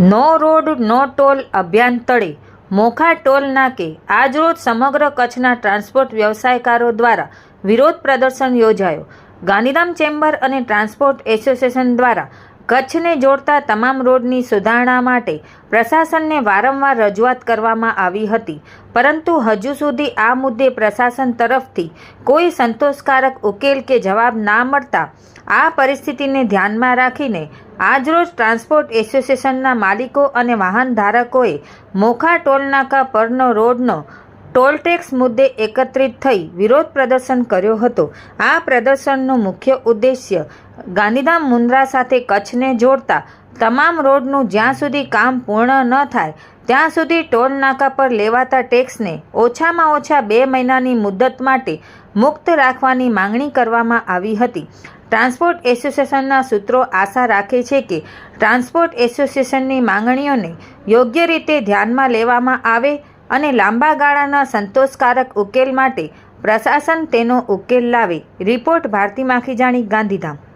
નો road, નો toll અભિયાન તળે. Mokha toll નાકે આજરોજ સમગ્ર કચ્છના ટ્રાન્સપોર્ટ વ્યવસાયકારો દ્વારા વિરોધ પ્રદર્શન યોજાયો. ગાંધીધામ ચેમ્બર અને ટ્રાન્સપોર્ટ એસોસિએશન દ્વારા કચ્છને જોડતા તમામ રોડની સુધારણા માટે પ્રશાસનને વારંવાર રજૂઆત કરવામાં આવી હતી. પરંતુ હજુ સુધી આ મુદ્દે પ્રશાસન તરફથી કોઈ સંતોષકારક ઉકેલ કે જવાબ ના મળતા આ પરિસ્થિતિને ધ્યાનમાં રાખીને આજરોજ ટ્રાન્સપોર્ટ એસોસિએશનના માલિકો અને વાહન ધારકોએ મોખા ટોલનાકા પરનો રોડનો ટોલ ટેક્સ મુદ્દે એકત્રિત થઈ વિરોધ પ્રદર્શન કર્યો હતો. આ પ્રદર્શનનો મુખ્ય ઉદ્દેશ્ય ગાંધીધામ મુન્દ્રા સાથે કચ્છને જોડતા તમામ રોડનું જ્યાં સુધી કામ પૂર્ણ ન થાય, ત્યાં સુધી ટોલ નાકા પર લેવાતા ટેક્સને ઓછામાં ઓછા બે મહિનાની મુદત માટે મુક્ત રાખવાની માંગણી કરવામાં આવી હતી. ટ્રાન્સપોર્ટ એસોસિએશનના સૂત્રો આશા રાખે છે કે ટ્રાન્સપોર્ટ એસોસિએશનની માંગણીઓને યોગ્ય રીતે ધ્યાનમાં લેવામાં આવે અને લાંબા ગાળાના સંતોષકારક ઉકેલ માટે પ્રશાસન તેનો ઉકેલ લાવે. રિપોર્ટ ભારતી માખીજાણી ગાંધીધામ.